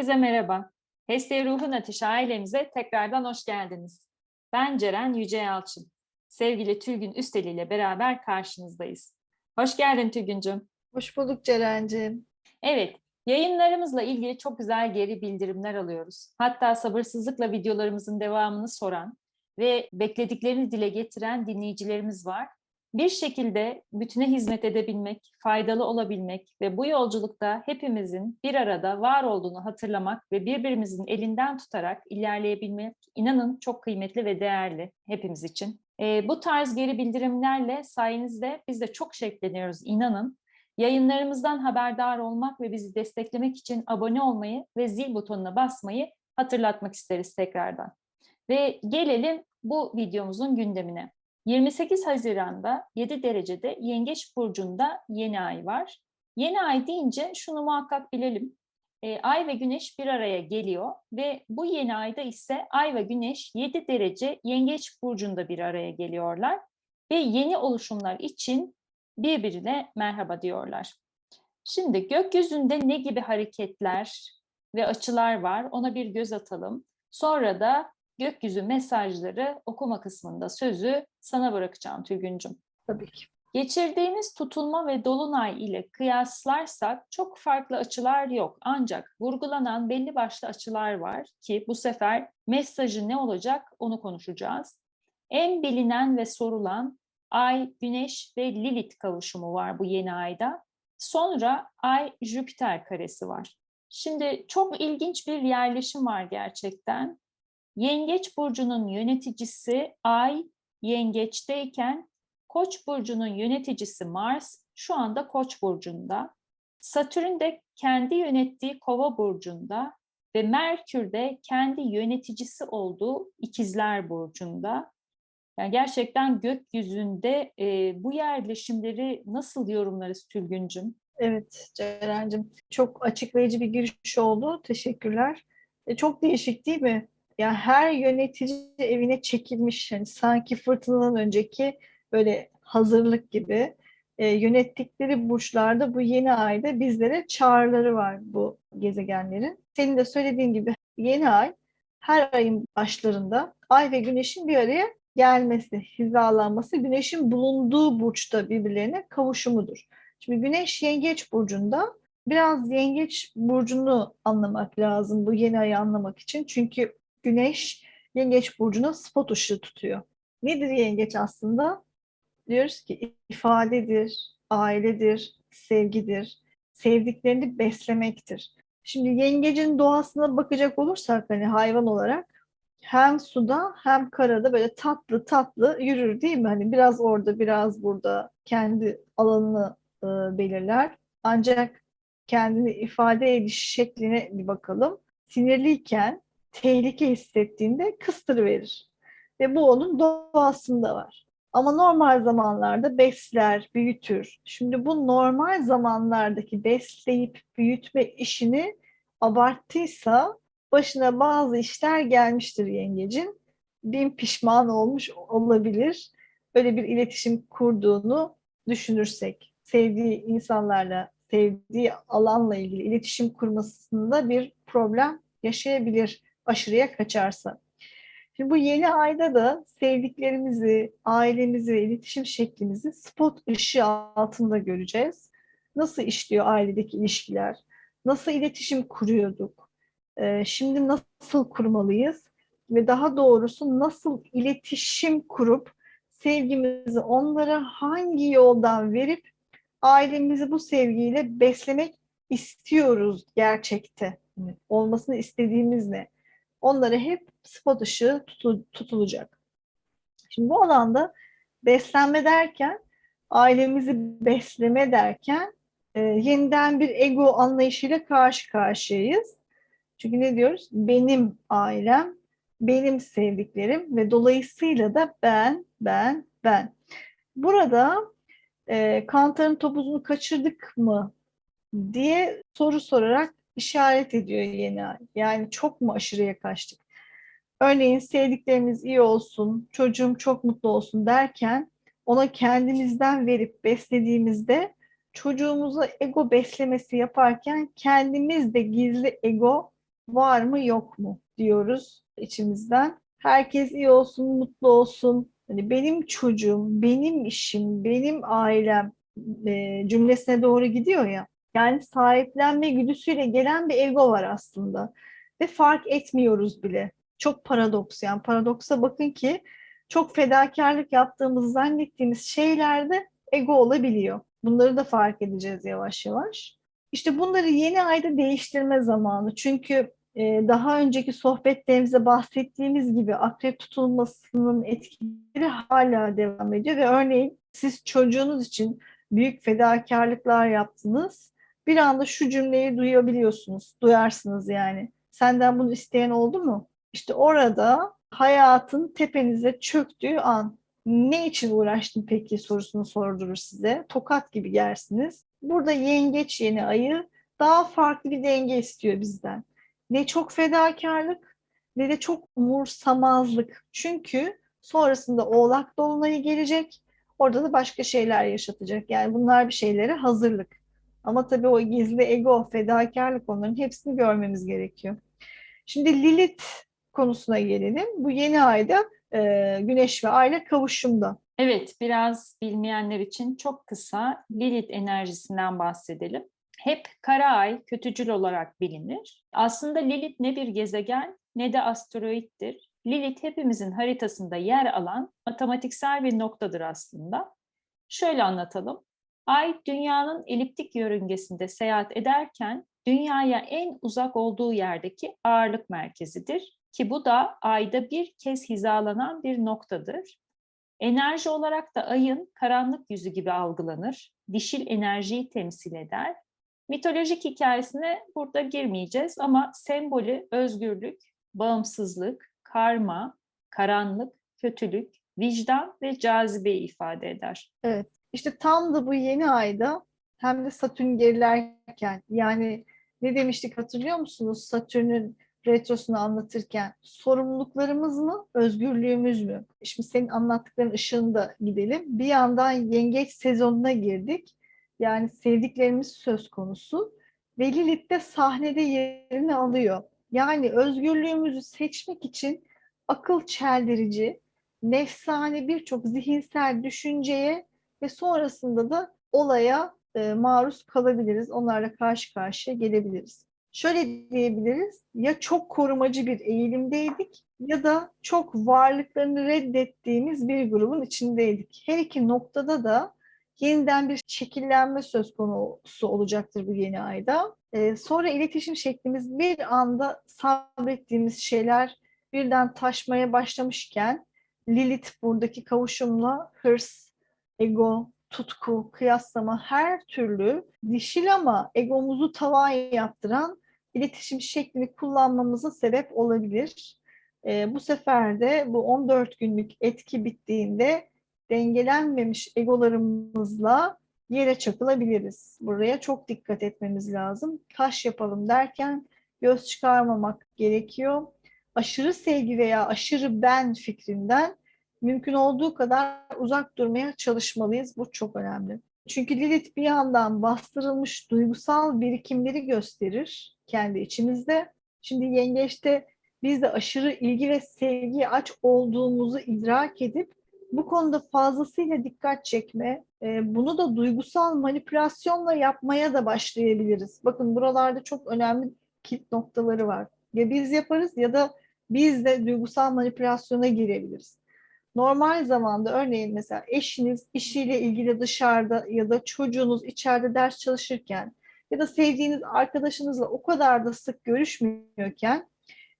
Herkese merhaba. Heste Ruhun Ateşi ailemize tekrardan hoş geldiniz. Ben Ceren Yüce Yalçın. Sevgili Tülgün Üsteli ile beraber karşınızdayız. Hoş geldin Tülgüncüm. Hoş bulduk Ceren'ciğim. Evet, yayınlarımızla ilgili çok güzel geri bildirimler alıyoruz. Hatta sabırsızlıkla videolarımızın devamını soran ve beklediklerini dile getiren dinleyicilerimiz var. Bir şekilde bütüne hizmet edebilmek, faydalı olabilmek ve bu yolculukta hepimizin bir arada var olduğunu hatırlamak ve birbirimizin elinden tutarak ilerleyebilmek inanın çok kıymetli ve değerli hepimiz için. E, bu tarz geri bildirimlerle sayenizde biz de çok şevkleniyoruz inanın. Yayınlarımızdan haberdar olmak ve bizi desteklemek için abone olmayı ve zil butonuna basmayı hatırlatmak isteriz tekrardan. Ve gelelim bu videomuzun gündemine. 28 Haziran'da 7 derecede Yengeç Burcu'nda yeni ay var. Yeni ay deyince şunu muhakkak bilelim. E, ay ve Güneş bir araya geliyor ve bu yeni ayda ise Ay ve Güneş 7 derece Yengeç Burcu'nda bir araya geliyorlar. Ve yeni oluşumlar için birbirine merhaba diyorlar. Şimdi gökyüzünde ne gibi hareketler ve açılar var ona bir göz atalım. Sonra da gökyüzü mesajları okuma kısmında sözü sana bırakacağım Tülgüncüm. Tabii ki. Geçirdiğimiz tutulma ve dolunay ile kıyaslarsak çok farklı açılar yok. Ancak vurgulanan belli başlı açılar var ki bu sefer mesajı ne olacak onu konuşacağız. En bilinen ve sorulan Ay, Güneş ve Lilith kavuşumu var bu yeni ayda. Sonra Ay-Jüpiter karesi var. Şimdi çok ilginç bir yerleşim var gerçekten. Yengeç burcunun yöneticisi Ay yengeçteyken Koç burcunun yöneticisi Mars şu anda Koç burcunda. Satürn de kendi yönettiği Kova burcunda ve Merkür de kendi yöneticisi olduğu İkizler burcunda. Yani gerçekten gökyüzünde e, bu yerleşimleri nasıl yorumlarız Tülgüncüm? Evet Ceren'cim çok açıklayıcı bir giriş oldu. Teşekkürler. E, çok değişik değil mi? Yani her yönetici evine çekilmiş. Yani sanki fırtınadan önceki böyle hazırlık gibi e, yönettikleri burçlarda bu yeni ayda bizlere çağrıları var bu gezegenlerin. Senin de söylediğin gibi yeni ay her ayın başlarında ay ve güneşin bir araya gelmesi, hizalanması, güneşin bulunduğu burçta birbirlerine kavuşumudur. Şimdi güneş yengeç burcunda biraz yengeç burcunu anlamak lazım bu yeni ayı anlamak için. Çünkü güneş yengeç burcuna spot ışığı tutuyor. Nedir yengeç aslında? Diyoruz ki ifadedir, ailedir, sevgidir, sevdiklerini beslemektir. Şimdi yengecin doğasına bakacak olursak hani hayvan olarak hem suda hem karada böyle tatlı tatlı yürür değil mi? Hani biraz orada biraz burada kendi alanını e, belirler. Ancak kendini ifade ediş şekline bir bakalım. Sinirliyken tehlike hissettiğinde kıstırıverir. Ve bu onun doğasında var. Ama normal zamanlarda besler, büyütür. Şimdi bu normal zamanlardaki besleyip büyütme işini abarttıysa başına bazı işler gelmiştir yengecin. Bin pişman olmuş olabilir. Böyle bir iletişim kurduğunu düşünürsek. Sevdiği insanlarla, sevdiği alanla ilgili iletişim kurmasında bir problem yaşayabilir aşırıya kaçarsa. Şimdi bu yeni ayda da sevdiklerimizi, ailemizi ve iletişim şeklimizi spot ışığı altında göreceğiz. Nasıl işliyor ailedeki ilişkiler? Nasıl iletişim kuruyorduk? Ee, şimdi nasıl kurmalıyız? Ve daha doğrusu nasıl iletişim kurup sevgimizi onlara hangi yoldan verip ailemizi bu sevgiyle beslemek istiyoruz gerçekte? Olmasını istediğimiz ne? Onlara hep spot ışığı tutulacak. Şimdi bu alanda beslenme derken, ailemizi besleme derken e, yeniden bir ego anlayışıyla karşı karşıyayız. Çünkü ne diyoruz? Benim ailem, benim sevdiklerim ve dolayısıyla da ben, ben, ben. Burada e, kantarın topuzunu kaçırdık mı diye soru sorarak işaret ediyor yeni ay. Yani çok mu aşırıya kaçtık? Örneğin sevdiklerimiz iyi olsun, çocuğum çok mutlu olsun derken ona kendimizden verip beslediğimizde çocuğumuza ego beslemesi yaparken kendimiz de gizli ego var mı yok mu diyoruz içimizden. Herkes iyi olsun, mutlu olsun. Hani benim çocuğum, benim işim, benim ailem e, cümlesine doğru gidiyor ya. Yani sahiplenme güdüsüyle gelen bir ego var aslında. Ve fark etmiyoruz bile. Çok paradoks yani. Paradoksa bakın ki çok fedakarlık yaptığımız zannettiğimiz şeylerde ego olabiliyor. Bunları da fark edeceğiz yavaş yavaş. İşte bunları yeni ayda değiştirme zamanı. Çünkü e, daha önceki sohbetlerimizde bahsettiğimiz gibi akrep tutulmasının etkileri hala devam ediyor ve örneğin siz çocuğunuz için büyük fedakarlıklar yaptınız. Bir anda şu cümleyi duyabiliyorsunuz, duyarsınız yani. Senden bunu isteyen oldu mu? İşte orada hayatın tepenize çöktüğü an ne için uğraştın peki sorusunu sordurur size. Tokat gibi yersiniz. Burada yengeç yeni ayı daha farklı bir denge istiyor bizden. Ne çok fedakarlık ne de çok umursamazlık. Çünkü sonrasında oğlak dolunayı gelecek. Orada da başka şeyler yaşatacak. Yani bunlar bir şeylere hazırlık. Ama tabii o gizli ego, fedakarlık onların hepsini görmemiz gerekiyor. Şimdi Lilith konusuna gelelim. Bu yeni ayda e, Güneş ve Ay ile kavuşumda. Evet, biraz bilmeyenler için çok kısa Lilith enerjisinden bahsedelim. Hep kara ay kötücül olarak bilinir. Aslında Lilith ne bir gezegen ne de asteroittir. Lilith hepimizin haritasında yer alan matematiksel bir noktadır aslında. Şöyle anlatalım. Ay dünyanın eliptik yörüngesinde seyahat ederken dünyaya en uzak olduğu yerdeki ağırlık merkezidir ki bu da ayda bir kez hizalanan bir noktadır. Enerji olarak da ayın karanlık yüzü gibi algılanır. Dişil enerjiyi temsil eder. Mitolojik hikayesine burada girmeyeceğiz ama sembolü özgürlük, bağımsızlık, karma, karanlık, kötülük, vicdan ve cazibeyi ifade eder. Evet. İşte tam da bu yeni ayda hem de Satürn gerilerken yani ne demiştik hatırlıyor musunuz? Satürn'ün retrosunu anlatırken sorumluluklarımız mı, özgürlüğümüz mü? Şimdi senin anlattıkların ışığında gidelim. Bir yandan yengeç sezonuna girdik. Yani sevdiklerimiz söz konusu. Ve de sahnede yerini alıyor. Yani özgürlüğümüzü seçmek için akıl çeldirici, nefsane birçok zihinsel düşünceye ve sonrasında da olaya e, maruz kalabiliriz. Onlarla karşı karşıya gelebiliriz. Şöyle diyebiliriz, ya çok korumacı bir eğilimdeydik ya da çok varlıklarını reddettiğimiz bir grubun içindeydik. Her iki noktada da yeniden bir şekillenme söz konusu olacaktır bu yeni ayda. Ee, sonra iletişim şeklimiz bir anda sabrettiğimiz şeyler birden taşmaya başlamışken Lilith buradaki kavuşumla hırs, ego, tutku, kıyaslama her türlü dişil ama egomuzu tavan yaptıran iletişim şeklini kullanmamıza sebep olabilir. E, bu sefer de bu 14 günlük etki bittiğinde dengelenmemiş egolarımızla yere çakılabiliriz. Buraya çok dikkat etmemiz lazım. Taş yapalım derken göz çıkarmamak gerekiyor. Aşırı sevgi veya aşırı ben fikrinden mümkün olduğu kadar uzak durmaya çalışmalıyız. Bu çok önemli. Çünkü Lilith bir yandan bastırılmış duygusal birikimleri gösterir kendi içimizde. Şimdi yengeçte biz de aşırı ilgi ve sevgiye aç olduğumuzu idrak edip bu konuda fazlasıyla dikkat çekme, e, bunu da duygusal manipülasyonla yapmaya da başlayabiliriz. Bakın buralarda çok önemli kilit noktaları var. Ya biz yaparız ya da biz de duygusal manipülasyona girebiliriz. Normal zamanda örneğin mesela eşiniz işiyle ilgili dışarıda ya da çocuğunuz içeride ders çalışırken ya da sevdiğiniz arkadaşınızla o kadar da sık görüşmüyorken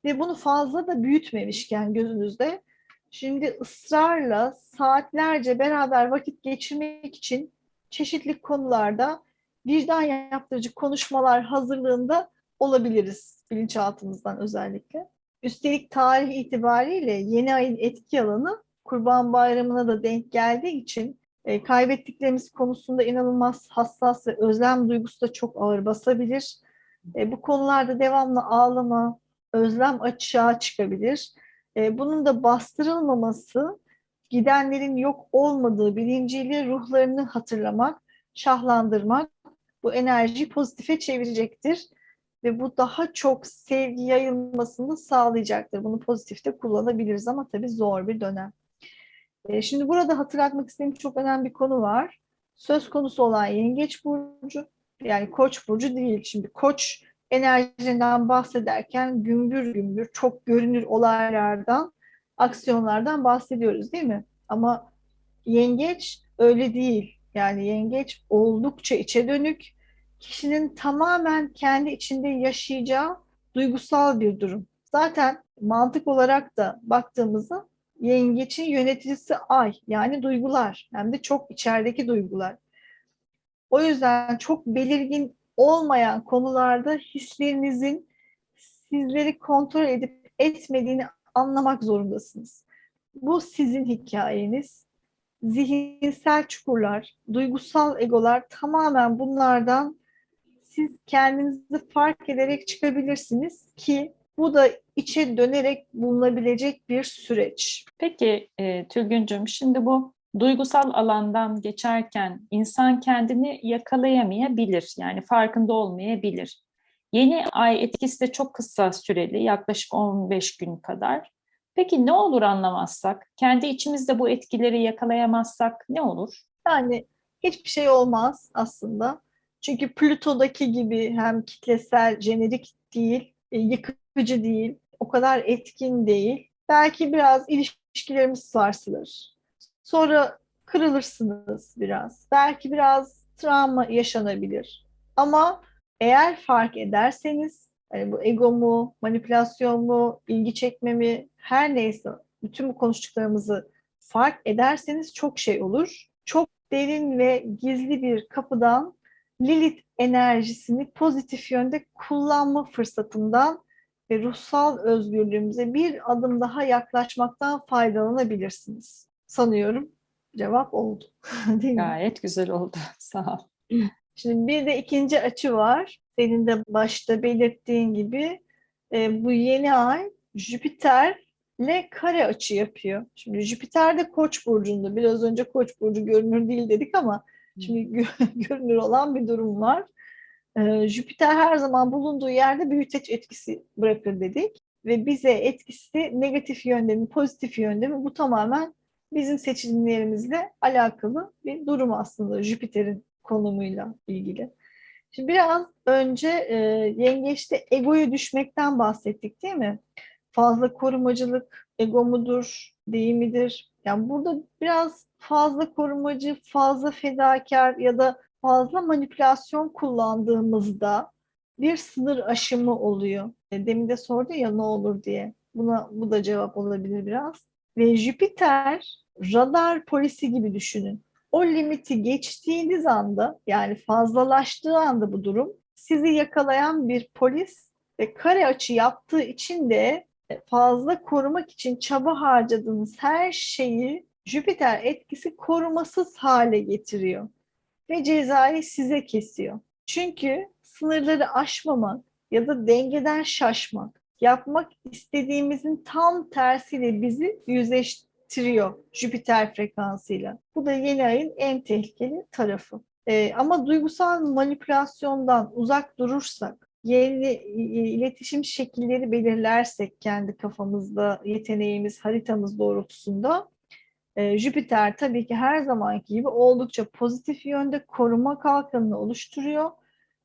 ve bunu fazla da büyütmemişken gözünüzde şimdi ısrarla saatlerce beraber vakit geçirmek için çeşitli konularda vicdan yaptırıcı konuşmalar hazırlığında olabiliriz bilinçaltımızdan özellikle. Üstelik tarih itibariyle yeni ayın etki alanı Kurban Bayramı'na da denk geldiği için e, kaybettiklerimiz konusunda inanılmaz hassas ve özlem duygusu da çok ağır basabilir. E, bu konularda devamlı ağlama, özlem açığa çıkabilir. E, bunun da bastırılmaması, gidenlerin yok olmadığı bilinciyle ruhlarını hatırlamak, şahlandırmak bu enerjiyi pozitife çevirecektir. ve bu daha çok sevgi yayılmasını sağlayacaktır. Bunu pozitifte kullanabiliriz ama tabii zor bir dönem. E, şimdi burada hatırlatmak istediğim çok önemli bir konu var. Söz konusu olan Yengeç Burcu, yani Koç Burcu değil. Şimdi Koç enerjinden bahsederken gümbür gümbür çok görünür olaylardan, aksiyonlardan bahsediyoruz değil mi? Ama Yengeç öyle değil. Yani yengeç oldukça içe dönük, kişinin tamamen kendi içinde yaşayacağı duygusal bir durum. Zaten mantık olarak da baktığımızda yengeçin yöneticisi ay yani duygular hem de çok içerideki duygular. O yüzden çok belirgin olmayan konularda hislerinizin sizleri kontrol edip etmediğini anlamak zorundasınız. Bu sizin hikayeniz. Zihinsel çukurlar, duygusal egolar tamamen bunlardan siz kendinizi fark ederek çıkabilirsiniz ki bu da içe dönerek bulunabilecek bir süreç. Peki e, Tülgüncüm, şimdi bu duygusal alandan geçerken insan kendini yakalayamayabilir, yani farkında olmayabilir. Yeni ay etkisi de çok kısa süreli, yaklaşık 15 gün kadar. Peki ne olur anlamazsak, kendi içimizde bu etkileri yakalayamazsak ne olur? Yani hiçbir şey olmaz aslında. Çünkü Plüto'daki gibi hem kitlesel, jenerik değil, yıkıcı değil, o kadar etkin değil. Belki biraz ilişkilerimiz sarsılır. Sonra kırılırsınız biraz. Belki biraz travma yaşanabilir. Ama eğer fark ederseniz, hani bu ego mu, manipülasyon mu, ilgi çekme mi, her neyse bütün bu konuştuklarımızı fark ederseniz çok şey olur. Çok derin ve gizli bir kapıdan Lilith enerjisini pozitif yönde kullanma fırsatından ve ruhsal özgürlüğümüze bir adım daha yaklaşmaktan faydalanabilirsiniz. Sanıyorum cevap oldu. Değil mi? Gayet güzel oldu. Sağ ol. Şimdi bir de ikinci açı var. Senin de başta belirttiğin gibi e, bu yeni ay Jüpiter ile kare açı yapıyor. Şimdi Jüpiter de Koç burcunda. Biraz önce Koç burcu görünür değil dedik ama şimdi görünür olan bir durum var. Ee, Jüpiter her zaman bulunduğu yerde büyüteç etkisi bırakır dedik ve bize etkisi negatif yönde mi, pozitif yönde mi bu tamamen bizim seçimlerimizle alakalı bir durum aslında Jüpiter'in konumuyla ilgili. Şimdi biraz önce e, yengeçte egoyu düşmekten bahsettik değil mi? Fazla korumacılık ego mudur, değil midir? Yani burada biraz fazla korumacı, fazla fedakar ya da fazla manipülasyon kullandığımızda bir sınır aşımı oluyor. E, demin de sordu ya ne olur diye. Buna bu da cevap olabilir biraz. Ve Jüpiter radar polisi gibi düşünün. O limiti geçtiğiniz anda yani fazlalaştığı anda bu durum sizi yakalayan bir polis ve kare açı yaptığı için de fazla korumak için çaba harcadığınız her şeyi Jüpiter etkisi korumasız hale getiriyor ve cezayı size kesiyor. Çünkü sınırları aşmamak ya da dengeden şaşmak, yapmak istediğimizin tam tersiyle bizi yüzleştiriyor Jüpiter frekansıyla. Bu da yeni ayın en tehlikeli tarafı. Ee, ama duygusal manipülasyondan uzak durursak, yeni iletişim şekilleri belirlersek kendi kafamızda, yeteneğimiz, haritamız doğrultusunda e, Jüpiter tabii ki her zamanki gibi oldukça pozitif yönde koruma kalkanını oluşturuyor.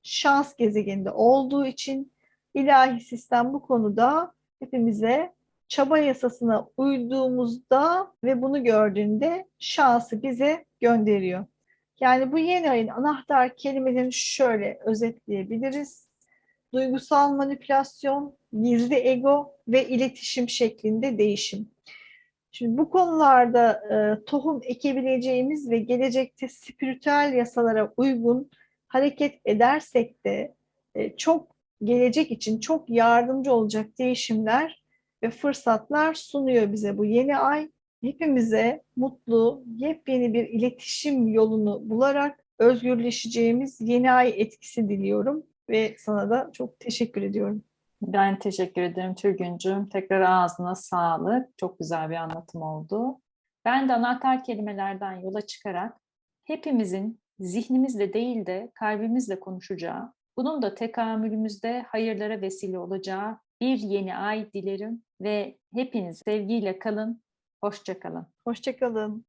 Şans gezegeninde olduğu için ilahi sistem bu konuda hepimize çaba yasasına uyduğumuzda ve bunu gördüğünde şansı bize gönderiyor. Yani bu yeni ayın anahtar kelimelerini şöyle özetleyebiliriz. Duygusal manipülasyon, gizli ego ve iletişim şeklinde değişim. Şimdi bu konularda e, tohum ekebileceğimiz ve gelecekte spiritüel yasalara uygun hareket edersek de e, çok gelecek için çok yardımcı olacak değişimler ve fırsatlar sunuyor bize bu yeni ay. Hepimize mutlu, yepyeni bir iletişim yolunu bularak özgürleşeceğimiz yeni ay etkisi diliyorum ve sana da çok teşekkür ediyorum. Ben teşekkür ederim Türgüncüm. Tekrar ağzına sağlık. Çok güzel bir anlatım oldu. Ben de anahtar kelimelerden yola çıkarak hepimizin zihnimizle değil de kalbimizle konuşacağı Bunun da tekamülümüzde hayırlara vesile olacağı bir yeni ay dilerim ve hepiniz sevgiyle kalın, hoşça kalın. Hoşçakalın.